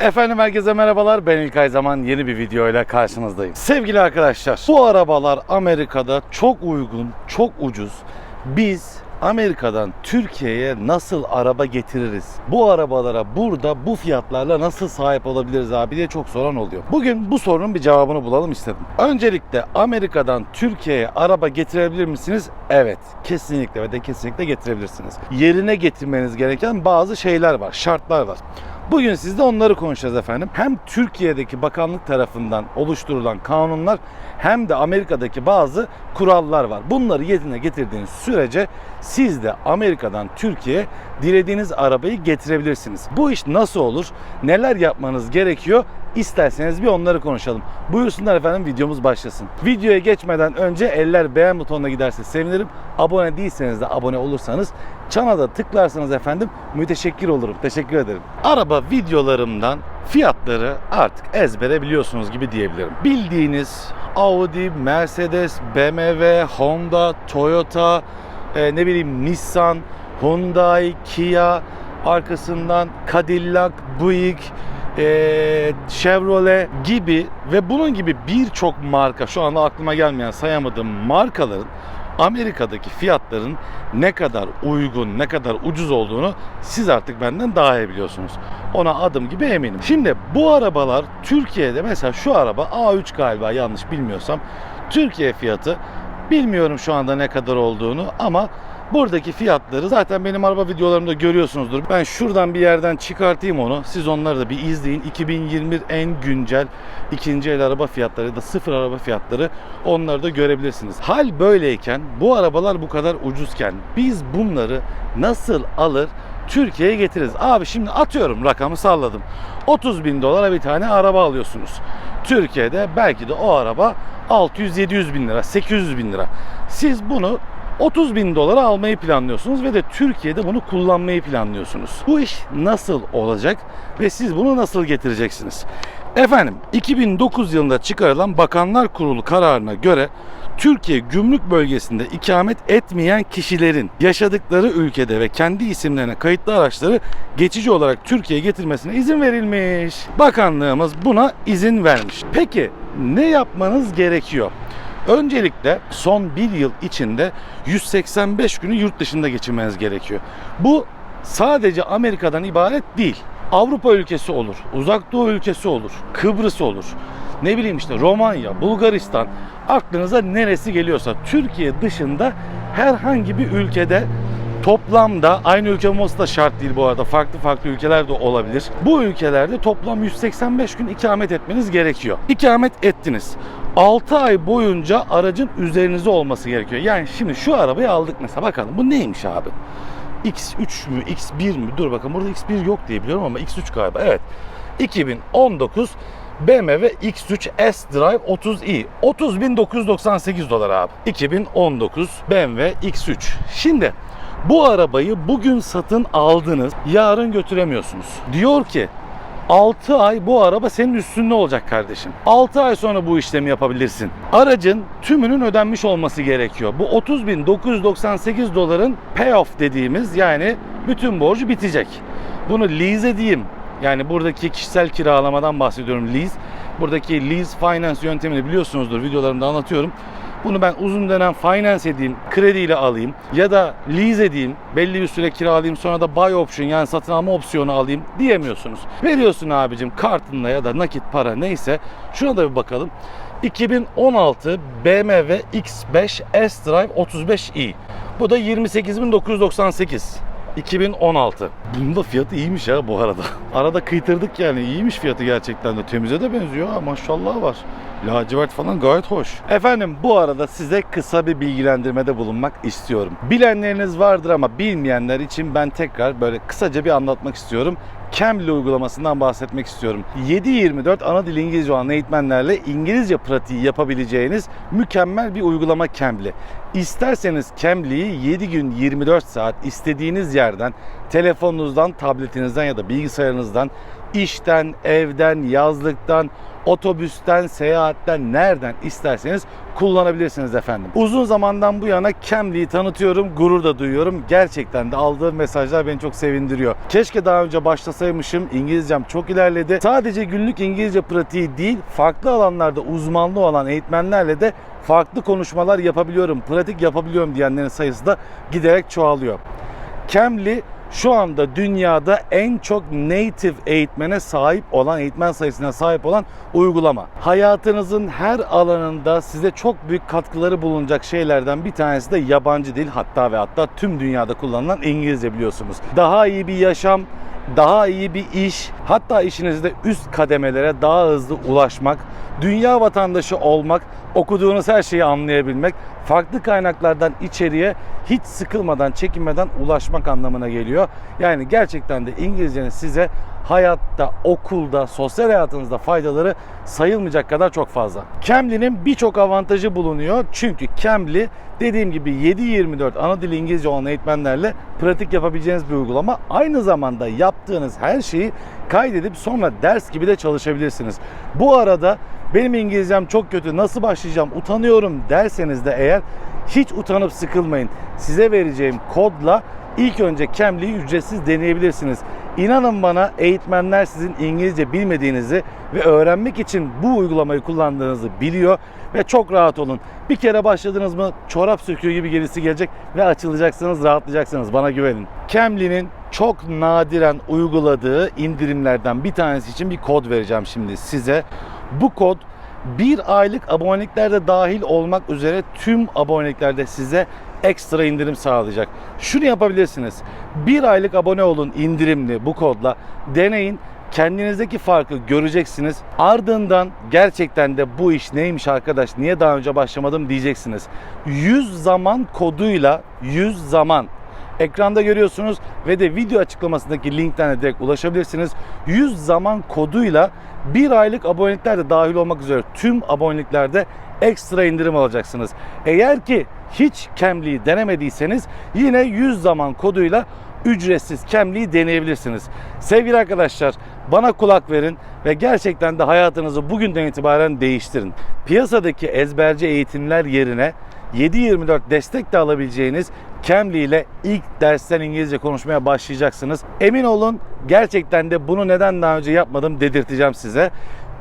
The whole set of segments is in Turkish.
Efendim herkese merhabalar. Ben İlkay Zaman yeni bir videoyla karşınızdayım. Sevgili arkadaşlar, bu arabalar Amerika'da çok uygun, çok ucuz. Biz Amerika'dan Türkiye'ye nasıl araba getiririz? Bu arabalara burada bu fiyatlarla nasıl sahip olabiliriz abi diye çok soran oluyor. Bugün bu sorunun bir cevabını bulalım istedim. Öncelikle Amerika'dan Türkiye'ye araba getirebilir misiniz? Evet. Kesinlikle ve de kesinlikle getirebilirsiniz. Yerine getirmeniz gereken bazı şeyler var, şartlar var. Bugün sizde onları konuşacağız efendim. Hem Türkiye'deki bakanlık tarafından oluşturulan kanunlar hem de Amerika'daki bazı kurallar var. Bunları yerine getirdiğiniz sürece siz de Amerika'dan Türkiye'ye dilediğiniz arabayı getirebilirsiniz. Bu iş nasıl olur? Neler yapmanız gerekiyor? İsterseniz bir onları konuşalım. Buyursunlar efendim videomuz başlasın. Videoya geçmeden önce eller beğen butonuna giderse sevinirim. Abone değilseniz de abone olursanız çana da tıklarsanız efendim müteşekkir olurum. Teşekkür ederim. Araba videolarımdan fiyatları artık ezbere biliyorsunuz gibi diyebilirim. Bildiğiniz Audi, Mercedes, BMW, Honda, Toyota, e, ne bileyim Nissan, Hyundai, Kia, arkasından Cadillac, Buick, e, Chevrolet gibi ve bunun gibi birçok marka şu anda aklıma gelmeyen sayamadığım markaların Amerika'daki fiyatların ne kadar uygun, ne kadar ucuz olduğunu siz artık benden daha iyi biliyorsunuz. Ona adım gibi eminim. Şimdi bu arabalar Türkiye'de mesela şu araba A3 galiba yanlış bilmiyorsam Türkiye fiyatı bilmiyorum şu anda ne kadar olduğunu ama Buradaki fiyatları zaten benim araba videolarımda görüyorsunuzdur. Ben şuradan bir yerden çıkartayım onu. Siz onları da bir izleyin. 2021 en güncel ikinci el araba fiyatları ya da sıfır araba fiyatları onları da görebilirsiniz. Hal böyleyken bu arabalar bu kadar ucuzken biz bunları nasıl alır Türkiye'ye getiririz? Abi şimdi atıyorum rakamı salladım. 30 bin dolara bir tane araba alıyorsunuz. Türkiye'de belki de o araba 600-700 bin lira, 800 bin lira. Siz bunu 30 bin dolara almayı planlıyorsunuz ve de Türkiye'de bunu kullanmayı planlıyorsunuz. Bu iş nasıl olacak ve siz bunu nasıl getireceksiniz? Efendim 2009 yılında çıkarılan Bakanlar Kurulu kararına göre Türkiye gümrük bölgesinde ikamet etmeyen kişilerin yaşadıkları ülkede ve kendi isimlerine kayıtlı araçları geçici olarak Türkiye'ye getirmesine izin verilmiş. Bakanlığımız buna izin vermiş. Peki ne yapmanız gerekiyor? Öncelikle son bir yıl içinde 185 günü yurt dışında geçirmeniz gerekiyor. Bu sadece Amerika'dan ibaret değil. Avrupa ülkesi olur, Uzak Doğu ülkesi olur, Kıbrıs olur. Ne bileyim işte Romanya, Bulgaristan aklınıza neresi geliyorsa Türkiye dışında herhangi bir ülkede toplamda aynı ülke olması da şart değil bu arada. Farklı farklı ülkeler de olabilir. Bu ülkelerde toplam 185 gün ikamet etmeniz gerekiyor. İkamet ettiniz. 6 ay boyunca aracın üzerinizde olması gerekiyor. Yani şimdi şu arabayı aldık mesela bakalım bu neymiş abi? X3 mü X1 mi? Dur bakın burada X1 yok diye biliyorum ama X3 galiba. Evet. 2019 BMW X3 S-Drive 30i 30.998 dolar abi. 2019 BMW X3. Şimdi bu arabayı bugün satın aldınız, yarın götüremiyorsunuz. Diyor ki 6 ay bu araba senin üstünde olacak kardeşim. 6 ay sonra bu işlemi yapabilirsin. Aracın tümünün ödenmiş olması gerekiyor. Bu 30.998 doların payoff dediğimiz yani bütün borcu bitecek. Bunu lease diyeyim. Yani buradaki kişisel kiralamadan bahsediyorum lease. Buradaki lease finance yöntemini biliyorsunuzdur videolarımda anlatıyorum. Bunu ben uzun dönem finance edeyim, krediyle alayım ya da lease edeyim, belli bir süre kiralayayım sonra da buy option yani satın alma opsiyonu alayım diyemiyorsunuz. Veriyorsun abicim kartınla ya da nakit para neyse şuna da bir bakalım. 2016 BMW X5 S-Drive 35i. Bu da 28.998. 2016. Bunun da fiyatı iyiymiş ya bu arada. Arada kıytırdık yani iyiymiş fiyatı gerçekten de. Temize de benziyor ha maşallah var. Lacivert falan gayet hoş. Efendim bu arada size kısa bir bilgilendirmede bulunmak istiyorum. Bilenleriniz vardır ama bilmeyenler için ben tekrar böyle kısaca bir anlatmak istiyorum. Cambly uygulamasından bahsetmek istiyorum. 7-24 ana dil İngilizce olan eğitmenlerle İngilizce pratiği yapabileceğiniz mükemmel bir uygulama Cambly. İsterseniz Cambly'yi 7 gün 24 saat istediğiniz yerden telefonunuzdan, tabletinizden ya da bilgisayarınızdan işten, evden, yazlıktan, otobüsten, seyahatten nereden isterseniz kullanabilirsiniz efendim. Uzun zamandan bu yana Cambly'i tanıtıyorum, gurur da duyuyorum. Gerçekten de aldığım mesajlar beni çok sevindiriyor. Keşke daha önce başlasaymışım. İngilizcem çok ilerledi. Sadece günlük İngilizce pratiği değil, farklı alanlarda uzmanlığı olan eğitmenlerle de farklı konuşmalar yapabiliyorum, pratik yapabiliyorum diyenlerin sayısı da giderek çoğalıyor. Cambly şu anda dünyada en çok native eğitmene sahip olan, eğitmen sayısına sahip olan uygulama. Hayatınızın her alanında size çok büyük katkıları bulunacak şeylerden bir tanesi de yabancı dil hatta ve hatta tüm dünyada kullanılan İngilizce biliyorsunuz. Daha iyi bir yaşam, daha iyi bir iş, hatta işinizde üst kademelere daha hızlı ulaşmak, dünya vatandaşı olmak, okuduğunuz her şeyi anlayabilmek, farklı kaynaklardan içeriye hiç sıkılmadan, çekinmeden ulaşmak anlamına geliyor. Yani gerçekten de İngilizcenin size hayatta, okulda, sosyal hayatınızda faydaları sayılmayacak kadar çok fazla. Cambly'nin birçok avantajı bulunuyor. Çünkü Cambly dediğim gibi 7-24 ana dili İngilizce olan eğitmenlerle pratik yapabileceğiniz bir uygulama. Aynı zamanda yaptığınız her şeyi kaydedip sonra ders gibi de çalışabilirsiniz. Bu arada benim İngilizcem çok kötü nasıl başlayacağım utanıyorum derseniz de eğer hiç utanıp sıkılmayın. Size vereceğim kodla ilk önce Cambly'yi ücretsiz deneyebilirsiniz. İnanın bana eğitmenler sizin İngilizce bilmediğinizi ve öğrenmek için bu uygulamayı kullandığınızı biliyor ve çok rahat olun. Bir kere başladınız mı çorap söküyor gibi gerisi gelecek ve açılacaksınız, rahatlayacaksınız. Bana güvenin. Cambly'nin çok nadiren uyguladığı indirimlerden bir tanesi için bir kod vereceğim şimdi size. Bu kod bir aylık aboneliklerde dahil olmak üzere tüm aboneliklerde size ekstra indirim sağlayacak. Şunu yapabilirsiniz. Bir aylık abone olun indirimli bu kodla. Deneyin. Kendinizdeki farkı göreceksiniz. Ardından gerçekten de bu iş neymiş arkadaş niye daha önce başlamadım diyeceksiniz. 100 zaman koduyla 100 zaman Ekranda görüyorsunuz ve de video açıklamasındaki linkten de direkt ulaşabilirsiniz. 100 zaman koduyla bir aylık abonelikler de dahil olmak üzere tüm aboneliklerde ekstra indirim alacaksınız. Eğer ki hiç Cambly'yi denemediyseniz yine 100 zaman koduyla ücretsiz Cambly'yi deneyebilirsiniz. Sevgili arkadaşlar bana kulak verin ve gerçekten de hayatınızı bugünden itibaren değiştirin. Piyasadaki ezberci eğitimler yerine 7-24 destek de alabileceğiniz Cambly ile ilk dersten İngilizce konuşmaya başlayacaksınız. Emin olun gerçekten de bunu neden daha önce yapmadım dedirteceğim size.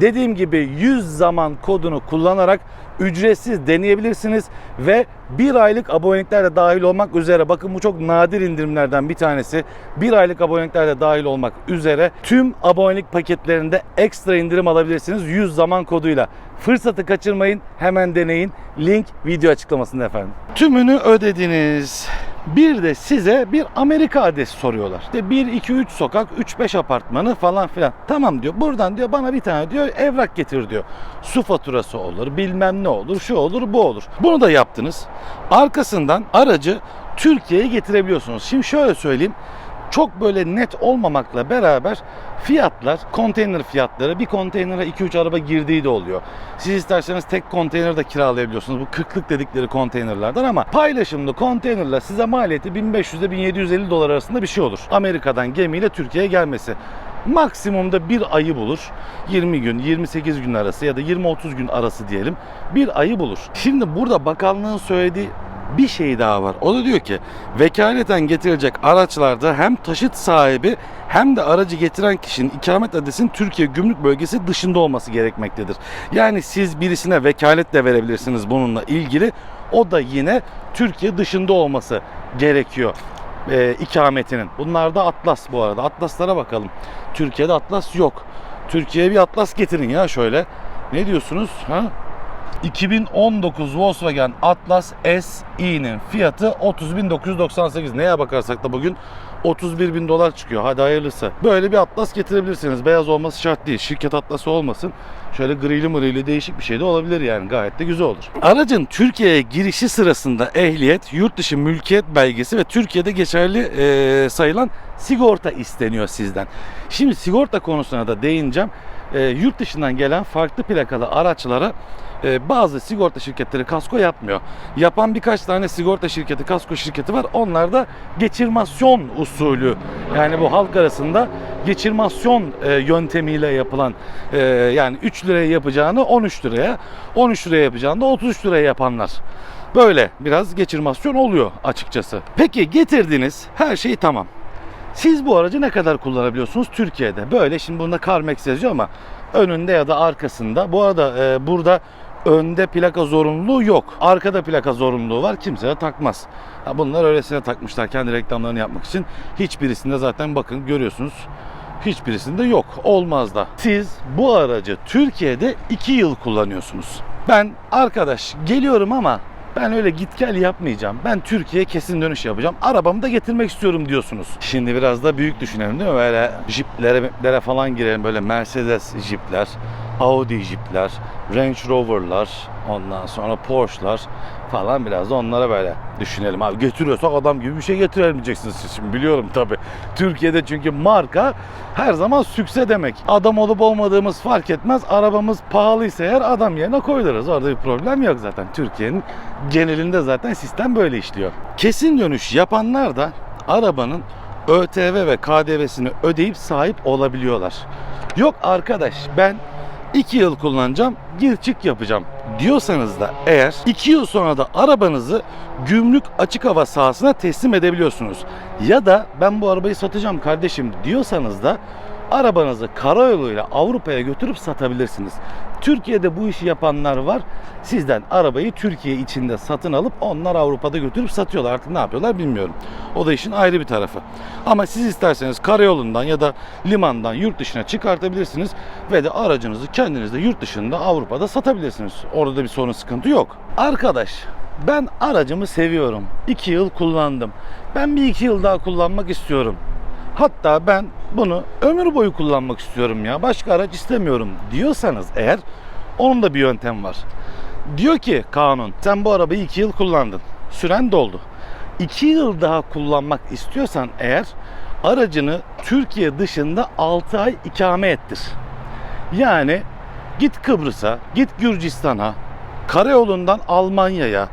Dediğim gibi 100 zaman kodunu kullanarak ücretsiz deneyebilirsiniz ve bir aylık abonelikler de dahil olmak üzere bakın bu çok nadir indirimlerden bir tanesi. Bir aylık abonelikler de dahil olmak üzere tüm abonelik paketlerinde ekstra indirim alabilirsiniz 100 zaman koduyla. Fırsatı kaçırmayın hemen deneyin. Link video açıklamasında efendim. Tümünü ödediniz. Bir de size bir Amerika adresi soruyorlar. İşte 1, 2, 3 sokak, 3, 5 apartmanı falan filan. Tamam diyor. Buradan diyor bana bir tane diyor evrak getir diyor. Su faturası olur, bilmem ne olur, şu olur, bu olur. Bunu da yaptınız. Arkasından aracı Türkiye'ye getirebiliyorsunuz. Şimdi şöyle söyleyeyim çok böyle net olmamakla beraber fiyatlar, konteyner fiyatları bir konteynere 2-3 araba girdiği de oluyor. Siz isterseniz tek konteyner de kiralayabiliyorsunuz. Bu kırklık dedikleri konteynerlerden ama paylaşımlı konteynerla size maliyeti 1500 ile 1750 dolar arasında bir şey olur. Amerika'dan gemiyle Türkiye'ye gelmesi. Maksimumda bir ayı bulur. 20 gün, 28 gün arası ya da 20-30 gün arası diyelim. Bir ayı bulur. Şimdi burada bakanlığın söylediği bir şey daha var. O da diyor ki vekaleten getirilecek araçlarda hem taşıt sahibi hem de aracı getiren kişinin ikamet adresinin Türkiye gümrük bölgesi dışında olması gerekmektedir. Yani siz birisine vekalet de verebilirsiniz bununla ilgili. O da yine Türkiye dışında olması gerekiyor e, ikametinin. Bunlar da Atlas bu arada. Atlaslara bakalım. Türkiye'de Atlas yok. Türkiye'ye bir Atlas getirin ya şöyle. Ne diyorsunuz? Ha? 2019 Volkswagen Atlas SE'nin fiyatı 30.998. Neye bakarsak da bugün 31 bin dolar çıkıyor. Hadi hayırlısı. Böyle bir Atlas getirebilirsiniz. Beyaz olması şart değil. Şirket Atlası olmasın. Şöyle grili mırili değişik bir şey de olabilir yani. Gayet de güzel olur. Aracın Türkiye'ye girişi sırasında ehliyet, yurt dışı mülkiyet belgesi ve Türkiye'de geçerli e, sayılan sigorta isteniyor sizden. Şimdi sigorta konusuna da değineceğim. E, yurt dışından gelen farklı plakalı araçlara e, bazı sigorta şirketleri kasko yapmıyor. Yapan birkaç tane sigorta şirketi, kasko şirketi var. Onlar da geçirmasyon usulü yani bu halk arasında geçirmasyon e, yöntemiyle yapılan e, yani 3 liraya yapacağını 13 liraya, 13 liraya yapacağını da 33 liraya yapanlar. Böyle biraz geçirmasyon oluyor açıkçası. Peki getirdiniz her şey tamam. Siz bu aracı ne kadar kullanabiliyorsunuz Türkiye'de? Böyle şimdi bunda CarMax yazıyor ama önünde ya da arkasında. Bu arada e, burada önde plaka zorunluluğu yok. Arkada plaka zorunluluğu var. Kimse de takmaz. Ha, bunlar öylesine takmışlar kendi reklamlarını yapmak için. Hiçbirisinde zaten bakın görüyorsunuz. Hiçbirisinde yok. Olmaz da. Siz bu aracı Türkiye'de 2 yıl kullanıyorsunuz. Ben arkadaş geliyorum ama ben öyle git gel yapmayacağım. Ben Türkiye'ye kesin dönüş yapacağım. Arabamı da getirmek istiyorum diyorsunuz. Şimdi biraz da büyük düşünelim değil mi? Böyle jiplere, falan girelim. Böyle Mercedes jipler, Audi jipler, Range Rover'lar, ondan sonra Porsche'lar falan biraz da onlara böyle düşünelim. Abi getiriyorsak adam gibi bir şey getirelim diyeceksiniz siz şimdi biliyorum tabi. Türkiye'de çünkü marka her zaman sükse demek. Adam olup olmadığımız fark etmez. Arabamız pahalıysa eğer adam yerine koyuluruz. Orada bir problem yok zaten. Türkiye'nin genelinde zaten sistem böyle işliyor. Kesin dönüş yapanlar da arabanın ÖTV ve KDV'sini ödeyip sahip olabiliyorlar. Yok arkadaş ben 2 yıl kullanacağım, gir çık yapacağım diyorsanız da eğer 2 yıl sonra da arabanızı gümrük açık hava sahasına teslim edebiliyorsunuz. Ya da ben bu arabayı satacağım kardeşim diyorsanız da arabanızı karayoluyla Avrupa'ya götürüp satabilirsiniz. Türkiye'de bu işi yapanlar var. Sizden arabayı Türkiye içinde satın alıp onlar Avrupa'da götürüp satıyorlar. Artık ne yapıyorlar bilmiyorum. O da işin ayrı bir tarafı. Ama siz isterseniz karayolundan ya da limandan yurt dışına çıkartabilirsiniz ve de aracınızı kendiniz de yurt dışında Avrupa'da satabilirsiniz. Orada da bir sorun sıkıntı yok. Arkadaş ben aracımı seviyorum. 2 yıl kullandım. Ben bir iki yıl daha kullanmak istiyorum. Hatta ben bunu ömür boyu kullanmak istiyorum ya. Başka araç istemiyorum diyorsanız eğer onun da bir yöntem var. Diyor ki kanun sen bu arabayı 2 yıl kullandın. Süren doldu. 2 yıl daha kullanmak istiyorsan eğer aracını Türkiye dışında 6 ay ikame ettir. Yani git Kıbrıs'a, git Gürcistan'a, karayolundan Almanya'ya,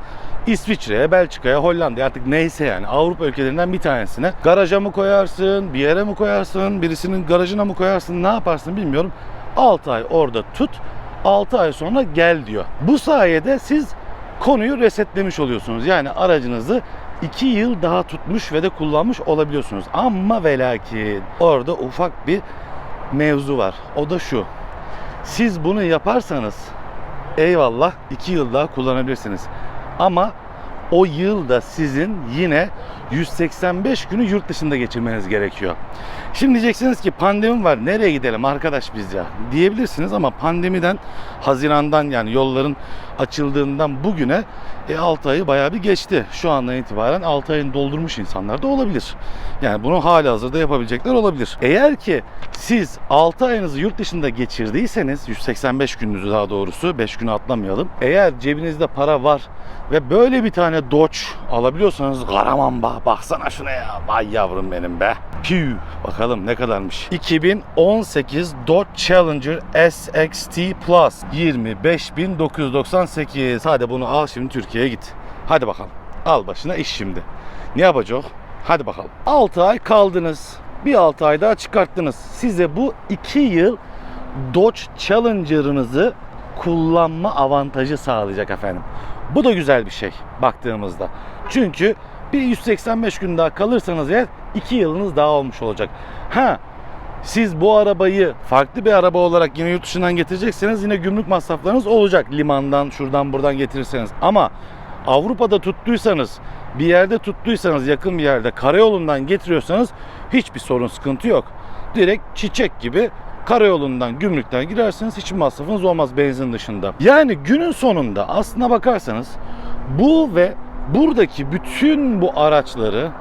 İsviçre'ye, Belçika'ya, Hollanda'ya artık neyse yani Avrupa ülkelerinden bir tanesine garaja mı koyarsın, bir yere mi koyarsın, birisinin garajına mı koyarsın, ne yaparsın bilmiyorum. 6 ay orada tut, 6 ay sonra gel diyor. Bu sayede siz konuyu resetlemiş oluyorsunuz. Yani aracınızı 2 yıl daha tutmuş ve de kullanmış olabiliyorsunuz. Ama ve lakin orada ufak bir mevzu var. O da şu. Siz bunu yaparsanız eyvallah 2 yıl daha kullanabilirsiniz. Ama o yılda sizin yine 185 günü yurt dışında geçirmeniz gerekiyor. Şimdi diyeceksiniz ki pandemi var nereye gidelim arkadaş biz ya diyebilirsiniz ama pandemiden Haziran'dan yani yolların açıldığından bugüne e, 6 ayı bayağı bir geçti. Şu andan itibaren 6 ayını doldurmuş insanlar da olabilir. Yani bunu hala hazırda yapabilecekler olabilir. Eğer ki siz 6 ayınızı yurt dışında geçirdiyseniz 185 gününüzü daha doğrusu 5 günü atlamayalım. Eğer cebinizde para var ve böyle bir tane Dodge alabiliyorsanız Karaman baksana şuna ya. Vay yavrum benim be. Piu. Bakalım ne kadarmış. 2018 Dodge Challenger SXT Plus 25.998. Hadi bunu al şimdi Türkiye'ye git. Hadi bakalım. Al başına iş şimdi. Ne yapacak? Hadi bakalım. 6 ay kaldınız. Bir 6 ay daha çıkarttınız. Size bu 2 yıl Dodge Challenger'ınızı kullanma avantajı sağlayacak efendim. Bu da güzel bir şey baktığımızda. Çünkü bir 185 gün daha kalırsanız eğer 2 yılınız daha olmuş olacak. Ha siz bu arabayı farklı bir araba olarak yine yurt dışından getirecekseniz yine gümrük masraflarınız olacak. Limandan şuradan buradan getirirseniz. Ama Avrupa'da tuttuysanız bir yerde tuttuysanız yakın bir yerde karayolundan getiriyorsanız hiçbir sorun sıkıntı yok. Direkt çiçek gibi karayolundan gümrükten girersiniz hiç masrafınız olmaz benzin dışında. Yani günün sonunda aslına bakarsanız bu ve buradaki bütün bu araçları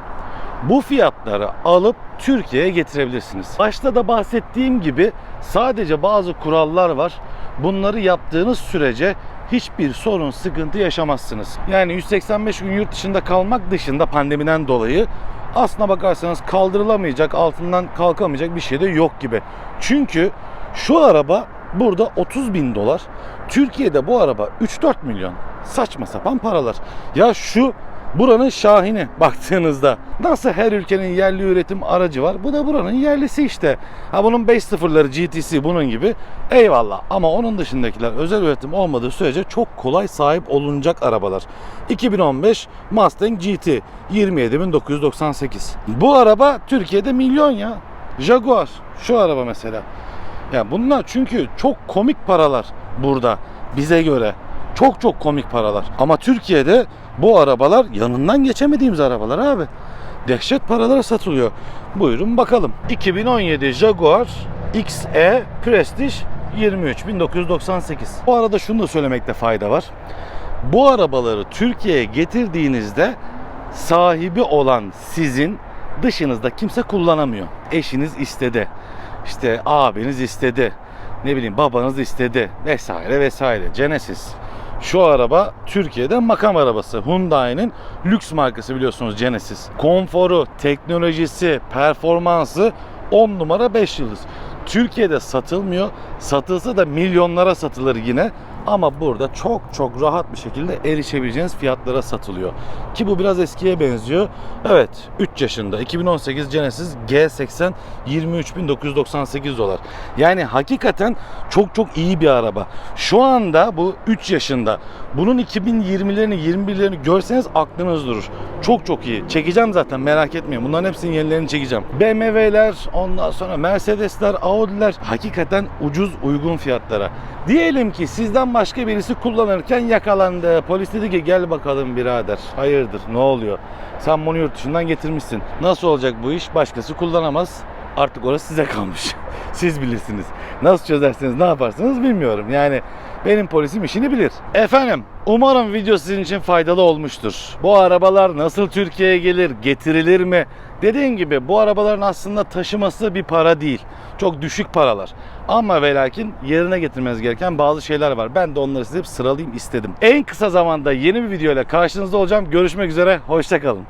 bu fiyatları alıp Türkiye'ye getirebilirsiniz. Başta da bahsettiğim gibi sadece bazı kurallar var. Bunları yaptığınız sürece hiçbir sorun, sıkıntı yaşamazsınız. Yani 185 gün yurt dışında kalmak dışında pandemiden dolayı aslına bakarsanız kaldırılamayacak, altından kalkamayacak bir şey de yok gibi. Çünkü Şu araba burada 30 bin dolar. Türkiye'de bu araba 3-4 milyon. Saçma sapan paralar. Ya şu buranın şahini baktığınızda. Nasıl her ülkenin yerli üretim aracı var. Bu da buranın yerlisi işte. Ha bunun 5.0'ları GTC bunun gibi. Eyvallah. Ama onun dışındakiler özel üretim olmadığı sürece çok kolay sahip olunacak arabalar. 2015 Mustang GT 27.998. Bu araba Türkiye'de milyon ya. Jaguar şu araba mesela. Ya bunlar çünkü çok komik paralar burada bize göre. Çok çok komik paralar. Ama Türkiye'de bu arabalar yanından geçemediğimiz arabalar abi. Dehşet paralara satılıyor. Buyurun bakalım. 2017 Jaguar XE Prestige 23 1998. Bu arada şunu da söylemekte fayda var. Bu arabaları Türkiye'ye getirdiğinizde sahibi olan sizin dışınızda kimse kullanamıyor. Eşiniz istedi. İşte abiniz istedi. Ne bileyim babanız istedi vesaire vesaire. Genesis. Şu araba Türkiye'de makam arabası. Hyundai'nin lüks markası biliyorsunuz Genesis. Konforu, teknolojisi, performansı 10 numara 5 yıldız. Türkiye'de satılmıyor. Satılsa da milyonlara satılır yine. Ama burada çok çok rahat bir şekilde erişebileceğiniz fiyatlara satılıyor. Ki bu biraz eskiye benziyor. Evet 3 yaşında 2018 Genesis G80 23.998 dolar. Yani hakikaten çok çok iyi bir araba. Şu anda bu 3 yaşında. Bunun 2020'lerini 21'lerini görseniz aklınız durur. Çok çok iyi. Çekeceğim zaten merak etmeyin. Bunların hepsinin yenilerini çekeceğim. BMW'ler, ondan sonra Mercedes'ler, Audi'ler hakikaten ucuz uygun fiyatlara. Diyelim ki sizden başka birisi kullanırken yakalandı. Polis dedi ki gel bakalım birader. Hayırdır ne oluyor? Sen bunu yurt dışından getirmişsin. Nasıl olacak bu iş? Başkası kullanamaz. Artık orası size kalmış. Siz bilirsiniz. Nasıl çözersiniz, ne yaparsınız bilmiyorum. Yani benim polisim işini bilir. Efendim, umarım video sizin için faydalı olmuştur. Bu arabalar nasıl Türkiye'ye gelir, getirilir mi? Dediğim gibi bu arabaların aslında taşıması bir para değil. Çok düşük paralar. Ama ve lakin yerine getirmeniz gereken bazı şeyler var. Ben de onları size sıralayayım istedim. En kısa zamanda yeni bir video ile karşınızda olacağım. Görüşmek üzere, hoşçakalın.